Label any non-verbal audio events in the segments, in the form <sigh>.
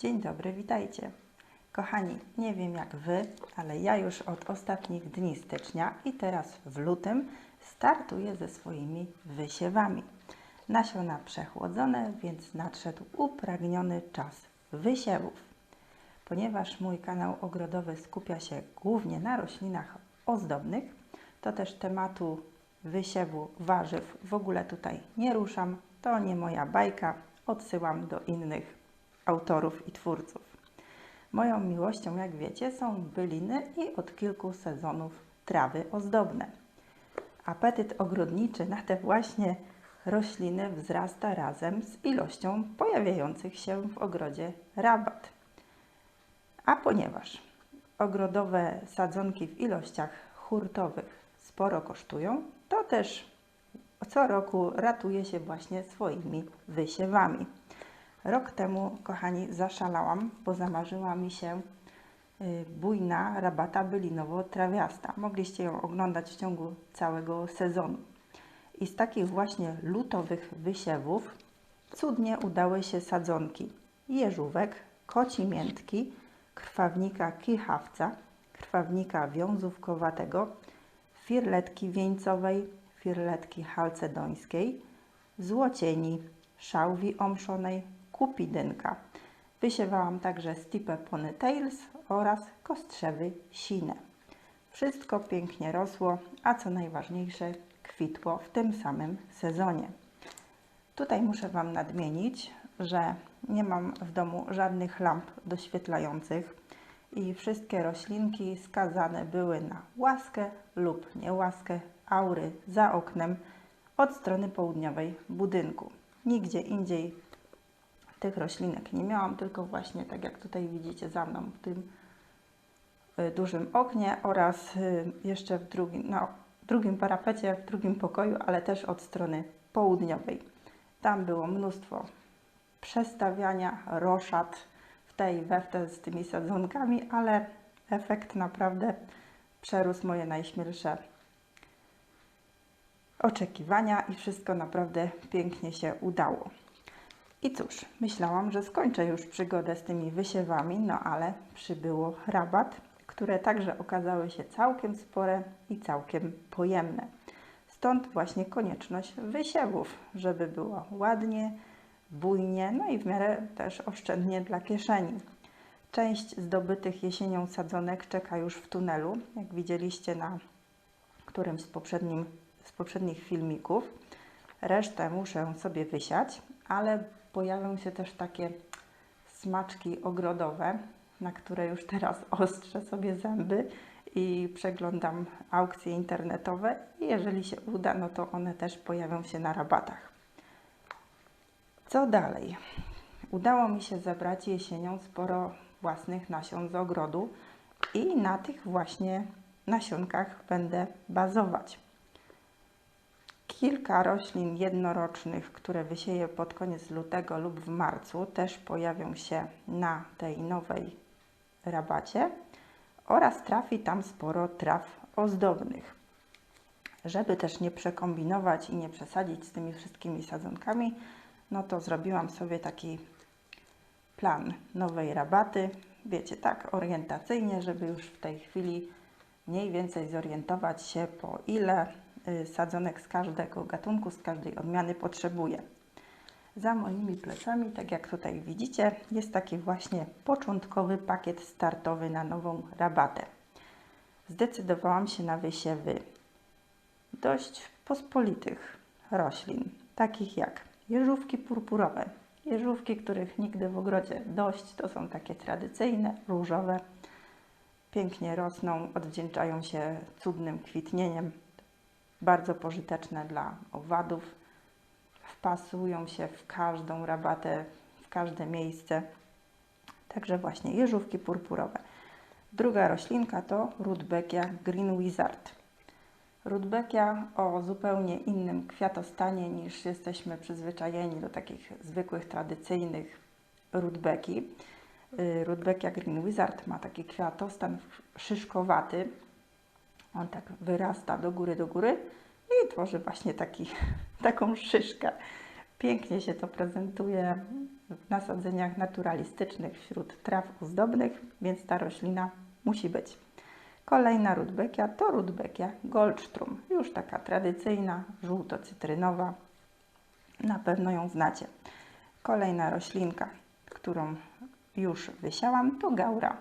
Dzień dobry, witajcie. Kochani, nie wiem jak Wy, ale ja już od ostatnich dni stycznia i teraz w lutym startuję ze swoimi wysiewami. Nasiona przechłodzone, więc nadszedł upragniony czas wysiewów. Ponieważ mój kanał ogrodowy skupia się głównie na roślinach ozdobnych, to też tematu wysiewu warzyw w ogóle tutaj nie ruszam. To nie moja bajka, odsyłam do innych autorów i twórców. Moją miłością, jak wiecie, są byliny i od kilku sezonów trawy ozdobne. Apetyt ogrodniczy na te właśnie rośliny wzrasta razem z ilością pojawiających się w ogrodzie rabat. A ponieważ ogrodowe sadzonki w ilościach hurtowych sporo kosztują, to też co roku ratuje się właśnie swoimi wysiewami. Rok temu, kochani, zaszalałam, bo zamarzyła mi się y, bujna rabata bylinowo-trawiasta. Mogliście ją oglądać w ciągu całego sezonu. I z takich właśnie lutowych wysiewów cudnie udały się sadzonki jeżówek, koci miętki, krwawnika kichawca, krwawnika wiązówkowatego, firletki wieńcowej, firletki halcedońskiej, złocieni, szałwi omszonej, kupidynka. Wysiewałam także Stipe Ponytails oraz kostrzewy sine. Wszystko pięknie rosło, a co najważniejsze, kwitło w tym samym sezonie. Tutaj muszę Wam nadmienić, że nie mam w domu żadnych lamp doświetlających i wszystkie roślinki skazane były na łaskę lub niełaskę aury za oknem od strony południowej budynku. Nigdzie indziej tych roślinek nie miałam, tylko właśnie tak jak tutaj widzicie za mną w tym y, dużym oknie oraz y, jeszcze w drugim, no, drugim parapecie, w drugim pokoju, ale też od strony południowej. Tam było mnóstwo przestawiania, roszad w tej we w te z tymi sadzonkami, ale efekt naprawdę przerósł moje najśmielsze oczekiwania i wszystko naprawdę pięknie się udało. I cóż, myślałam, że skończę już przygodę z tymi wysiewami, no ale przybyło rabat, które także okazały się całkiem spore i całkiem pojemne. Stąd właśnie konieczność wysiewów, żeby było ładnie, bujnie, no i w miarę też oszczędnie dla kieszeni. Część zdobytych jesienią sadzonek czeka już w tunelu, jak widzieliście na którymś z, z poprzednich filmików. Resztę muszę sobie wysiać, ale pojawią się też takie smaczki ogrodowe, na które już teraz <laughs> ostrzę sobie zęby i przeglądam aukcje internetowe. Jeżeli się uda, no to one też pojawią się na rabatach. Co dalej? Udało mi się zebrać jesienią sporo własnych nasion z ogrodu i na tych właśnie nasionkach będę bazować. Kilka roślin jednorocznych, które wysieję pod koniec lutego lub w marcu, też pojawią się na tej nowej rabacie oraz trafi tam sporo traw ozdobnych. Żeby też nie przekombinować i nie przesadzić z tymi wszystkimi sadzonkami, no to zrobiłam sobie taki plan nowej rabaty. Wiecie, tak orientacyjnie, żeby już w tej chwili mniej więcej zorientować się po ile sadzonek z każdego gatunku, z każdej odmiany potrzebuję. Za moimi plecami, tak jak tutaj widzicie, jest taki właśnie początkowy pakiet startowy na nową rabatę. Zdecydowałam się na wysiewy dość pospolitych roślin, takich jak jeżówki purpurowe. Jeżówki, których nigdy w ogrodzie dość, to są takie tradycyjne, różowe. Pięknie rosną, odwdzięczają się cudnym kwitnieniem bardzo pożyteczne dla owadów. Wpasują się w każdą rabatę, w każde miejsce. Także właśnie jeżówki purpurowe. Druga roślinka to Rudbeckia Green Wizard. Rudbeckia o zupełnie innym kwiatostanie niż jesteśmy przyzwyczajeni do takich zwykłych, tradycyjnych rudbeki. Y, Rudbeckia Green Wizard ma taki kwiatostan szyszkowaty, on tak wyrasta do góry, do góry i tworzy właśnie taki, <laughs> taką szyszkę. Pięknie się to prezentuje w nasadzeniach naturalistycznych wśród traw ozdobnych, więc ta roślina musi być. Kolejna rudbekia to rudbekia goldstrum, już taka tradycyjna, żółto-cytrynowa. Na pewno ją znacie. Kolejna roślinka, którą już wysiałam, to gaura.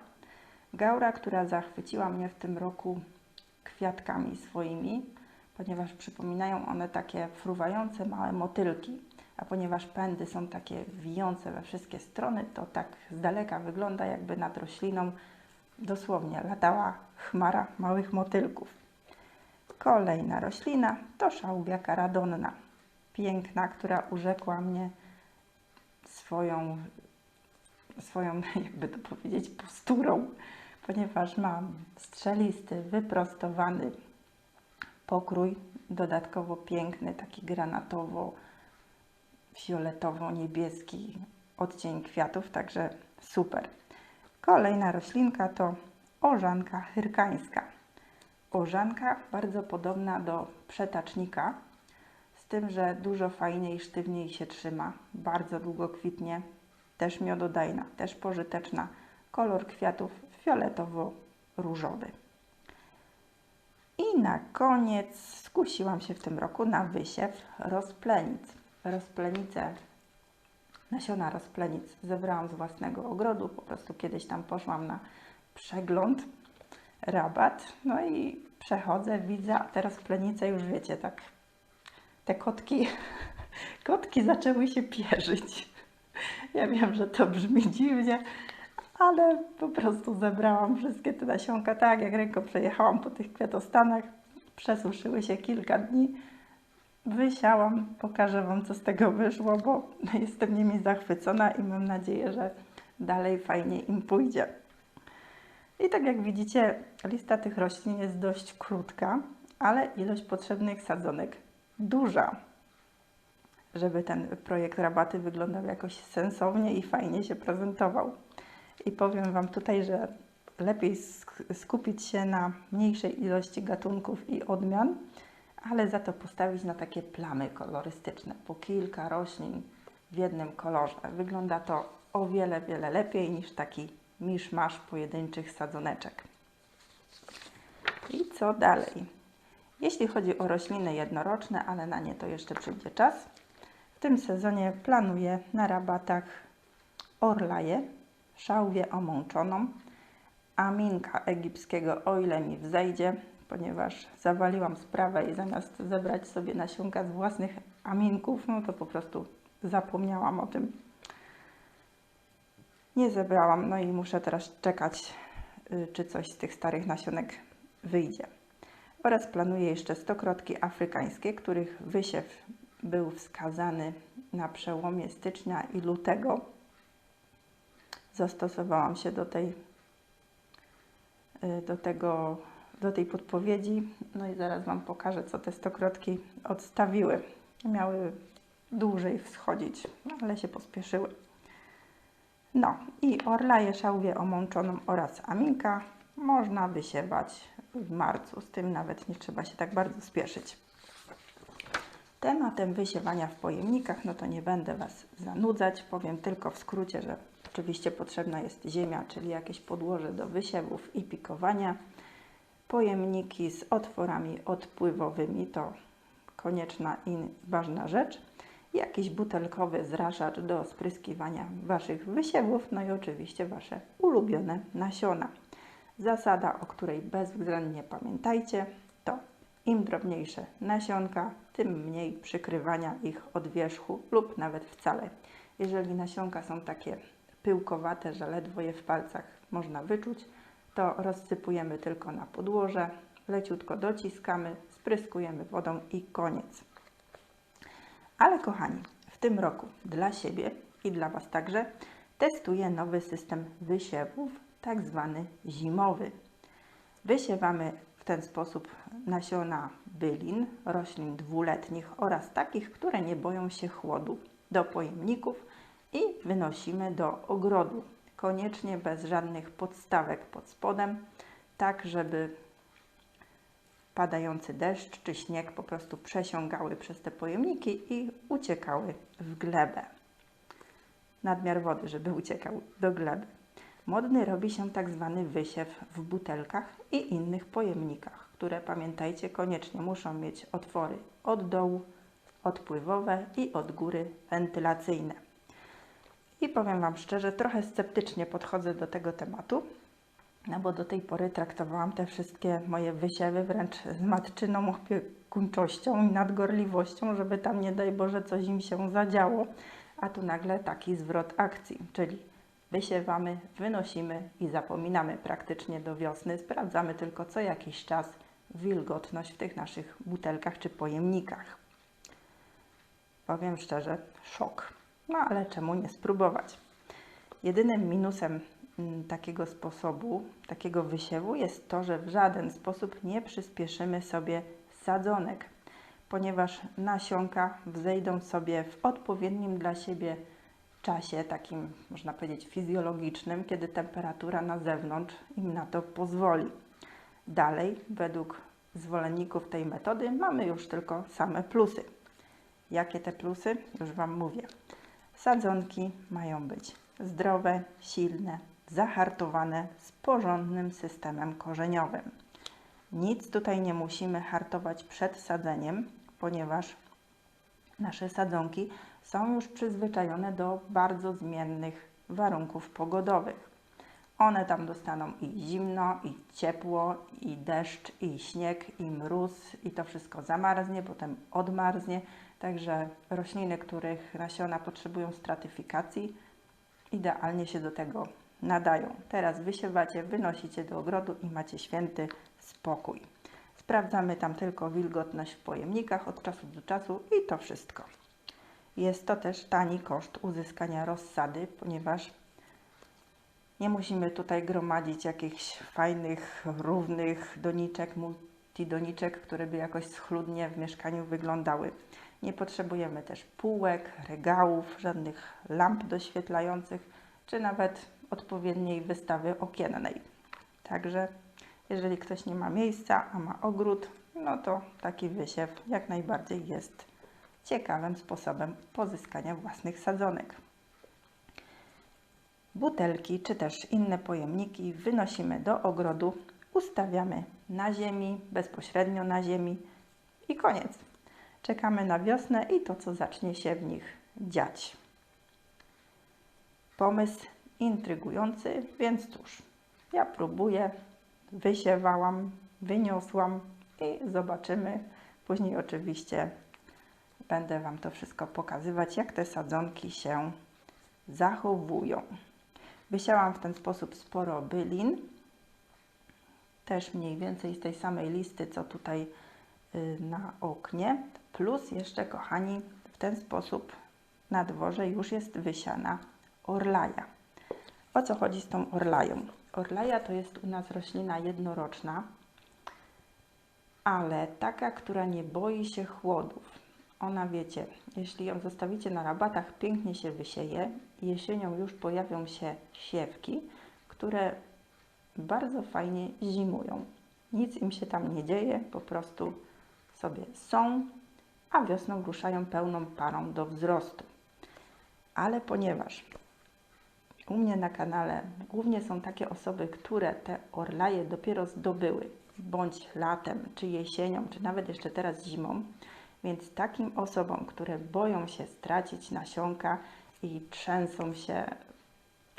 Gaura, która zachwyciła mnie w tym roku kwiatkami swoimi, ponieważ przypominają one takie fruwające małe motylki. A ponieważ pędy są takie wijące we wszystkie strony, to tak z daleka wygląda, jakby nad rośliną dosłownie latała chmara małych motylków. Kolejna roślina to szałwia karadonna. Piękna, która urzekła mnie swoją, swoją, <laughs> jakby to powiedzieć, posturą, ponieważ mam strzelisty, wyprostowany pokrój, dodatkowo piękny, taki granatowo-fioletowo-niebieski odcień kwiatów, także super. Kolejna roślinka to orzanka hyrkańska. Orzanka bardzo podobna do przetacznika, z tym, że dużo fajniej sztywniej się trzyma, bardzo długo kwitnie, też miododajna, też pożyteczna. Kolor kwiatów fioletowo-różowy. I na koniec skusiłam się w tym roku na wysiew rozplenic. Rozplenice, nasiona rozplenic zebrałam z własnego ogrodu. Po prostu kiedyś tam poszłam na przegląd, rabat. No i przechodzę, widzę, a te rozplenice już wiecie, tak te kotki, <laughs> kotki zaczęły się pierzyć. Ja wiem, że to brzmi dziwnie, ale po prostu zebrałam wszystkie te nasionka, tak jak ręką przejechałam po tych kwiatostanach, przesuszyły się kilka dni, wysiałam, pokażę Wam, co z tego wyszło, bo <laughs> jestem nimi zachwycona i mam nadzieję, że dalej fajnie im pójdzie. I tak jak widzicie, lista tych roślin jest dość krótka, ale ilość potrzebnych sadzonek duża, żeby ten projekt rabaty wyglądał jakoś sensownie i fajnie się prezentował. I powiem Wam tutaj, że lepiej skupić się na mniejszej ilości gatunków i odmian, ale za to postawić na takie plamy kolorystyczne, po kilka roślin w jednym kolorze. Wygląda to o wiele, wiele lepiej niż taki miszmasz pojedynczych sadzoneczek. I co dalej? Jeśli chodzi o rośliny jednoroczne, ale na nie to jeszcze przyjdzie czas, w tym sezonie planuję na rabatach orlaję, szałwię omączoną, aminka egipskiego, o ile mi wzejdzie, ponieważ zawaliłam sprawę i zamiast zebrać sobie nasionka z własnych aminków, no to po prostu zapomniałam o tym. Nie zebrałam, no i muszę teraz czekać, y, czy coś z tych starych nasionek wyjdzie. Oraz planuję jeszcze stokrotki afrykańskie, których wysiew był wskazany na przełomie stycznia i lutego zastosowałam się do tej, y, do tego, do tej podpowiedzi. No i zaraz Wam pokażę, co te stokrotki odstawiły. Miały dłużej wschodzić, ale się pospieszyły. No i orlaję szałwię omączoną oraz aminka można wysiewać w marcu. Z tym nawet nie trzeba się tak bardzo spieszyć. Tematem wysiewania w pojemnikach, no to nie będę Was zanudzać. Powiem tylko w skrócie, że Oczywiście potrzebna jest ziemia, czyli jakieś podłoże do wysiewów i pikowania. Pojemniki z otworami odpływowymi to konieczna i ważna rzecz. Jakiś butelkowy zrażacz do spryskiwania Waszych wysiewów, no i oczywiście Wasze ulubione nasiona. Zasada, o której bezwzględnie pamiętajcie, to im drobniejsze nasionka, tym mniej przykrywania ich od wierzchu lub nawet wcale. Jeżeli nasionka są takie pyłkowate, że ledwo je w palcach można wyczuć, to rozsypujemy tylko na podłoże, leciutko dociskamy, spryskujemy wodą i koniec. Ale kochani, w tym roku dla siebie i dla Was także testuję nowy system wysiewów, tak zwany zimowy. Wysiewamy w ten sposób nasiona bylin, roślin dwuletnich oraz takich, które nie boją się chłodu do pojemników i wynosimy do ogrodu. Koniecznie bez żadnych podstawek pod spodem, tak żeby padający deszcz czy śnieg po prostu przesiągały przez te pojemniki i uciekały w glebę. nadmiar wody, żeby uciekał do gleby. Modny robi się tak zwany wysiew w butelkach i innych pojemnikach, które pamiętajcie koniecznie muszą mieć otwory od dołu odpływowe i od góry wentylacyjne. I powiem Wam szczerze, trochę sceptycznie podchodzę do tego tematu, no bo do tej pory traktowałam te wszystkie moje wysiewy wręcz z matczyną opiekuńczością i nadgorliwością, żeby tam nie daj Boże coś im się zadziało. A tu nagle taki zwrot akcji, czyli wysiewamy, wynosimy i zapominamy praktycznie do wiosny. Sprawdzamy tylko co jakiś czas wilgotność w tych naszych butelkach czy pojemnikach. Powiem szczerze, szok. No ale czemu nie spróbować? Jedynym minusem mm, takiego sposobu, takiego wysiewu jest to, że w żaden sposób nie przyspieszymy sobie sadzonek, ponieważ nasionka wzejdą sobie w odpowiednim dla siebie czasie, takim można powiedzieć fizjologicznym, kiedy temperatura na zewnątrz im na to pozwoli. Dalej, według zwolenników tej metody, mamy już tylko same plusy. Jakie te plusy? Już Wam mówię. Sadzonki mają być zdrowe, silne, zahartowane z porządnym systemem korzeniowym. Nic tutaj nie musimy hartować przed sadzeniem, ponieważ nasze sadzonki są już przyzwyczajone do bardzo zmiennych warunków pogodowych. One tam dostaną i zimno, i ciepło, i deszcz, i śnieg, i mróz, i to wszystko zamarznie, potem odmarznie. Także rośliny, których nasiona potrzebują stratyfikacji, idealnie się do tego nadają. Teraz wysiewacie, wynosicie do ogrodu i macie święty spokój. Sprawdzamy tam tylko wilgotność w pojemnikach od czasu do czasu i to wszystko. Jest to też tani koszt uzyskania rozsady, ponieważ nie musimy tutaj gromadzić jakichś fajnych, równych doniczek, multidoniczek, które by jakoś schludnie w mieszkaniu wyglądały. Nie potrzebujemy też półek, regałów, żadnych lamp doświetlających, czy nawet odpowiedniej wystawy okiennej. Także jeżeli ktoś nie ma miejsca, a ma ogród, no to taki wysiew jak najbardziej jest ciekawym sposobem pozyskania własnych sadzonek. Butelki czy też inne pojemniki wynosimy do ogrodu, ustawiamy na ziemi, bezpośrednio na ziemi i koniec. Czekamy na wiosnę i to, co zacznie się w nich dziać. Pomysł intrygujący, więc cóż, ja próbuję, wysiewałam, wyniosłam i zobaczymy. Później oczywiście będę Wam to wszystko pokazywać, jak te sadzonki się zachowują. Wysiałam w ten sposób sporo bylin, też mniej więcej z tej samej listy, co tutaj y, na oknie, plus jeszcze, kochani, w ten sposób na dworze już jest wysiana orlaja. O co chodzi z tą orlają? Orlaja to jest u nas roślina jednoroczna, ale taka, która nie boi się chłodów. Ona, wiecie, jeśli ją zostawicie na rabatach, pięknie się wysieje. Jesienią już pojawią się siewki, które bardzo fajnie zimują. Nic im się tam nie dzieje, po prostu sobie są, a wiosną ruszają pełną parą do wzrostu. Ale ponieważ u mnie na kanale głównie są takie osoby, które te orlaje dopiero zdobyły, bądź latem, czy jesienią, czy nawet jeszcze teraz zimą, więc takim osobom, które boją się stracić nasionka i trzęsą się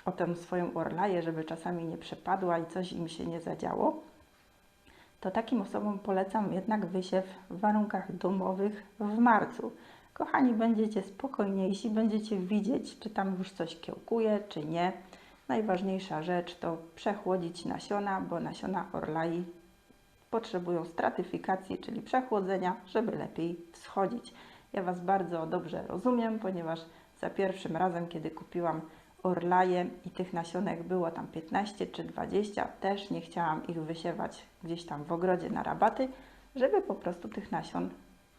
o tę swoją orlaję, żeby czasami nie przepadła i coś im się nie zadziało, to takim osobom polecam jednak wysiew w warunkach domowych w marcu. Kochani, będziecie spokojniejsi, będziecie widzieć, czy tam już coś kiełkuje, czy nie. Najważniejsza rzecz to przechłodzić nasiona, bo nasiona orlai potrzebują stratyfikacji, czyli przechłodzenia, żeby lepiej wschodzić. Ja Was bardzo dobrze rozumiem, ponieważ za pierwszym razem, kiedy kupiłam orlaje i tych nasionek było tam 15 czy 20, też nie chciałam ich wysiewać gdzieś tam w ogrodzie na rabaty, żeby po prostu tych nasion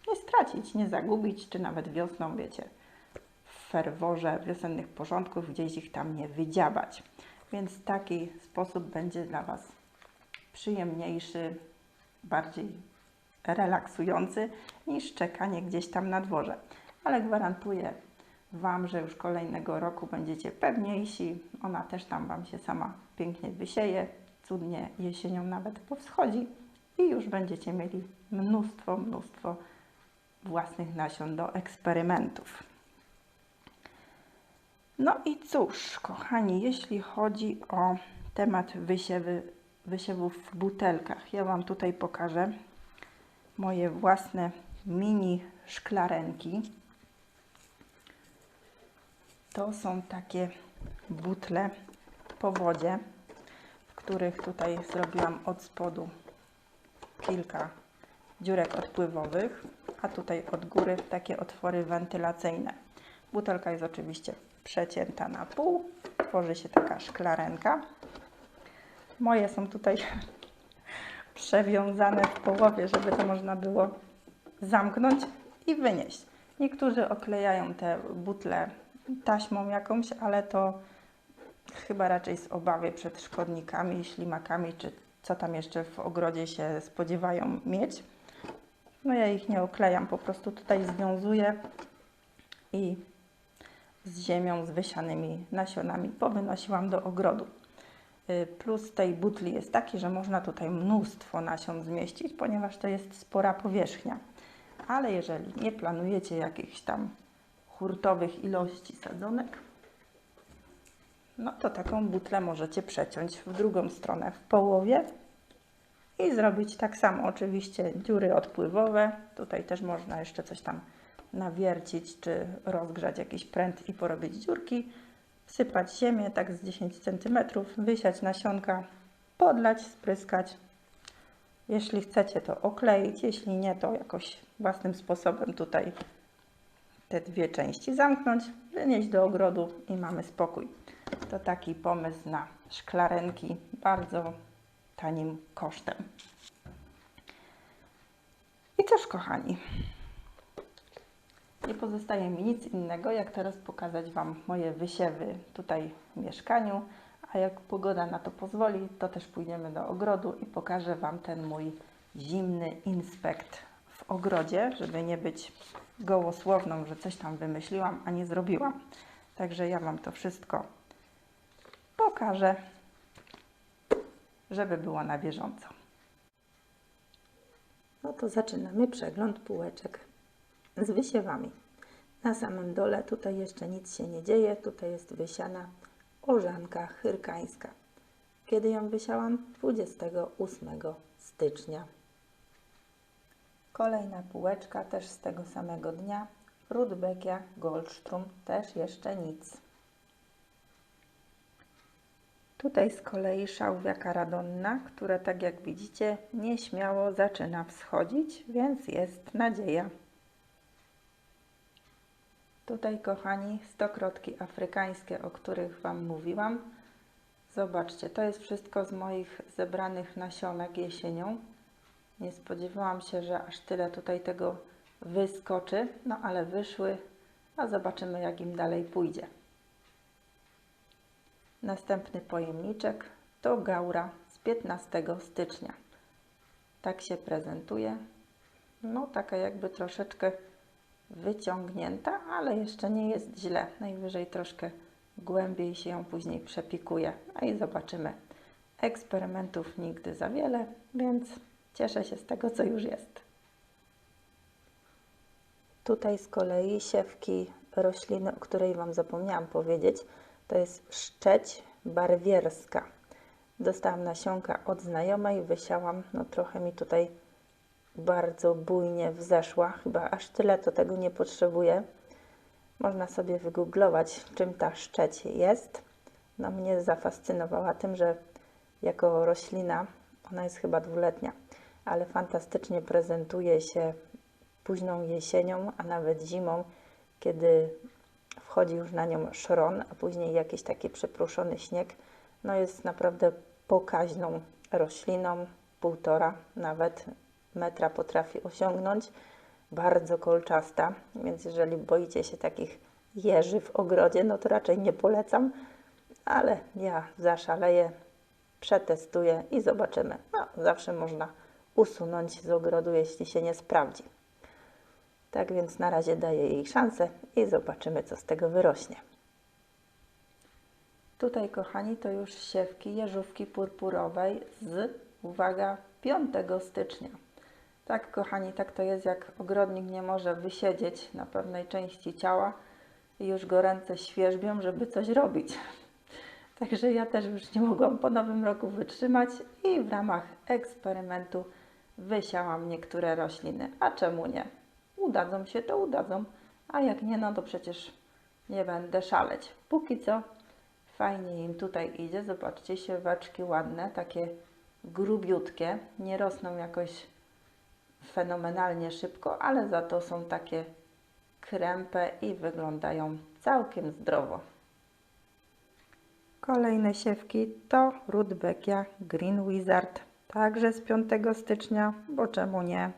nie stracić, nie zagubić, czy nawet wiosną, wiecie, w ferworze wiosennych porządków gdzieś ich tam nie wydziabać. Więc taki sposób będzie dla Was przyjemniejszy, bardziej relaksujący niż czekanie gdzieś tam na dworze. Ale gwarantuję, Wam, że już kolejnego roku będziecie pewniejsi. Ona też tam Wam się sama pięknie wysieje, cudnie jesienią nawet powschodzi i już będziecie mieli mnóstwo, mnóstwo własnych nasion do eksperymentów. No i cóż, kochani, jeśli chodzi o temat wysiewy, wysiewów w butelkach, ja Wam tutaj pokażę moje własne mini szklarenki. To są takie butle po wodzie, w których tutaj zrobiłam od spodu kilka dziurek odpływowych, a tutaj od góry takie otwory wentylacyjne. Butelka jest oczywiście przecięta na pół, tworzy się taka szklarenka. Moje są tutaj <laughs> przewiązane w połowie, żeby to można było zamknąć i wynieść. Niektórzy oklejają te butle taśmą jakąś, ale to chyba raczej z obawy przed szkodnikami, ślimakami, czy co tam jeszcze w ogrodzie się spodziewają mieć. No ja ich nie oklejam, po prostu tutaj związuję i z ziemią, z wysianymi nasionami powynosiłam do ogrodu. Y, Plus tej butli jest taki, że można tutaj mnóstwo nasion zmieścić, ponieważ to jest spora powierzchnia. Ale jeżeli nie planujecie jakichś tam hurtowych ilości sadzonek, no to taką butlę możecie przeciąć w drugą stronę, w połowie i zrobić tak samo. Oczywiście dziury odpływowe, tutaj też można jeszcze coś tam nawiercić, czy rozgrzać jakiś pręt i porobić dziurki, wsypać ziemię tak z 10 cm, wysiać nasionka, podlać, spryskać. Jeśli chcecie to okleić, jeśli nie to jakoś własnym sposobem tutaj te dwie części zamknąć, wynieść do ogrodu i mamy spokój. To taki pomysł na szklarenki bardzo tanim kosztem. I cóż, kochani, nie pozostaje mi nic innego, jak teraz pokazać Wam moje wysiewy tutaj w mieszkaniu, a jak pogoda na to pozwoli, to też pójdziemy do ogrodu i pokażę Wam ten mój zimny inspekt ogrodzie, żeby nie być gołosłowną, że coś tam wymyśliłam, a nie zrobiłam. Także ja Wam to wszystko pokażę, żeby było na bieżąco. No to zaczynamy przegląd półeczek z wysiewami. Na samym dole tutaj jeszcze nic się nie dzieje, tutaj jest wysiana orzanka chyrkańska. Kiedy ją wysiałam? 28 stycznia. Kolejna półeczka też z tego samego dnia. Rudbeckia Goldstrum też jeszcze nic. Tutaj z kolei szałwia karadonna, która tak jak widzicie nieśmiało zaczyna wschodzić, więc jest nadzieja. Tutaj, kochani, stokrotki afrykańskie, o których Wam mówiłam. Zobaczcie, to jest wszystko z moich zebranych nasionek jesienią. Nie spodziewałam się, że aż tyle tutaj tego wyskoczy, no ale wyszły, a zobaczymy, jak im dalej pójdzie. Następny pojemniczek to gaura z 15 stycznia. Tak się prezentuje. No, taka jakby troszeczkę wyciągnięta, ale jeszcze nie jest źle. Najwyżej troszkę głębiej się ją później przepikuje. No i zobaczymy. Eksperymentów nigdy za wiele, więc cieszę się z tego, co już jest. Tutaj z kolei siewki rośliny, o której Wam zapomniałam powiedzieć, to jest szczeć barwierska. Dostałam nasionka od znajomej, wysiałam, no trochę mi tutaj bardzo bujnie wzeszła, chyba aż tyle to tego nie potrzebuję. Można sobie wygooglować, czym ta szczeć jest. No mnie zafascynowała tym, że jako roślina, ona jest chyba dwuletnia, ale fantastycznie prezentuje się późną jesienią, a nawet zimą, kiedy wchodzi już na nią szron, a później jakiś taki przypruszony śnieg. No jest naprawdę pokaźną rośliną, półtora nawet metra potrafi osiągnąć, bardzo kolczasta, więc jeżeli boicie się takich jeży w ogrodzie, no to raczej nie polecam, ale ja zaszaleję, przetestuję i zobaczymy. No, zawsze można usunąć z ogrodu, jeśli się nie sprawdzi. Tak więc na razie daję jej szansę i zobaczymy, co z tego wyrośnie. Tutaj, kochani, to już siewki jeżówki purpurowej z, uwaga, 5 stycznia. Tak, kochani, tak to jest, jak ogrodnik nie może wysiedzieć na pewnej części ciała i już go ręce świerzbią, żeby coś robić. Także ja też już nie mogłam po nowym roku wytrzymać i w ramach eksperymentu wysiałam niektóre rośliny. A czemu nie? Udadzą się, to udadzą, a jak nie, no to przecież nie będę szaleć. Póki co fajnie im tutaj idzie. Zobaczcie, sieweczki ładne, takie grubiutkie, nie rosną jakoś fenomenalnie szybko, ale za to są takie krępe i wyglądają całkiem zdrowo. Kolejne siewki to Rudbeckia Green Wizard, także z 5 stycznia, bo czemu nie?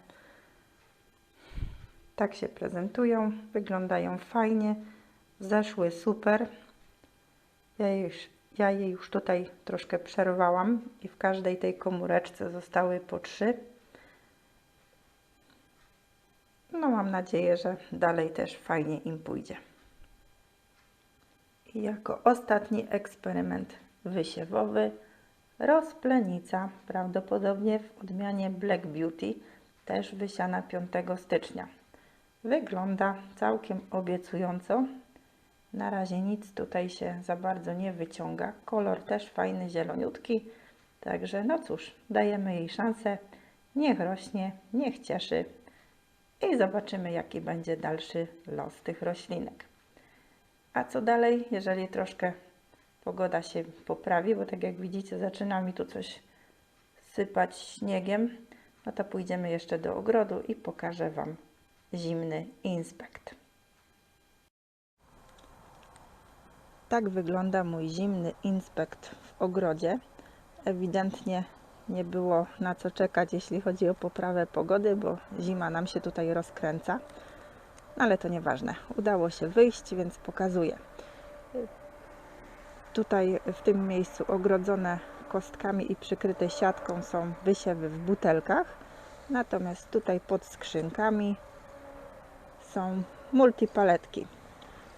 Tak się prezentują, wyglądają fajnie, zeszły super. Ja, już, ja je już tutaj troszkę przerwałam i w każdej tej komóreczce zostały po trzy. No mam nadzieję, że dalej też fajnie im pójdzie. I jako ostatni eksperyment wysiewowy rozplenica, prawdopodobnie w odmianie Black Beauty, też wysiana 5 stycznia. Wygląda całkiem obiecująco. Na razie nic tutaj się za bardzo nie wyciąga. Kolor też fajny, zieloniutki. Także no cóż, dajemy jej szansę. Niech rośnie, niech cieszy i zobaczymy, jaki będzie dalszy los tych roślinek. A co dalej, jeżeli troszkę pogoda się poprawi, bo tak jak widzicie, zaczyna mi tu coś sypać śniegiem, no to pójdziemy jeszcze do ogrodu i pokażę Wam zimny inspekt. Tak wygląda mój zimny inspekt w ogrodzie. Ewidentnie nie było na co czekać, jeśli chodzi o poprawę pogody, bo zima nam się tutaj rozkręca. No ale to nieważne. Udało się wyjść, więc pokazuję. Tutaj w tym miejscu ogrodzone kostkami i przykryte siatką są wysiewy w butelkach. Natomiast tutaj pod skrzynkami są multipaletki.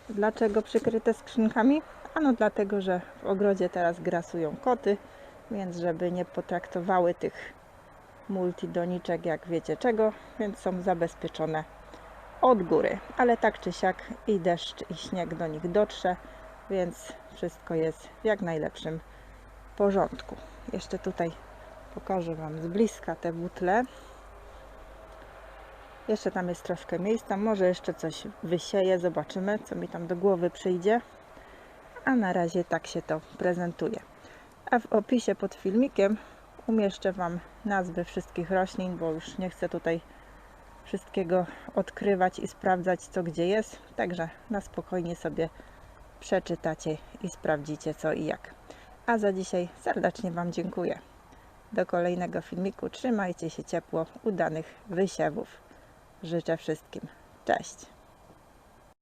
Dlaczego przykryte skrzynkami? Ano dlatego, że w ogrodzie teraz grasują koty, więc żeby nie potraktowały tych multidoniczek jak wiecie czego, więc są zabezpieczone od góry. Ale tak czy siak i deszcz i śnieg do nich dotrze, więc wszystko jest w jak najlepszym porządku. Jeszcze tutaj pokażę Wam z bliska te butle. Jeszcze tam jest troszkę miejsca, może jeszcze coś wysieję, zobaczymy, co mi tam do głowy przyjdzie. A na razie tak się to prezentuje. A w opisie pod filmikiem umieszczę Wam nazwy wszystkich roślin, bo już nie chcę tutaj wszystkiego odkrywać i sprawdzać, co gdzie jest. Także na spokojnie sobie przeczytacie i sprawdzicie co i jak. A za dzisiaj serdecznie Wam dziękuję. Do kolejnego filmiku. Trzymajcie się ciepło, udanych wysiewów. Życzę wszystkim. Cześć!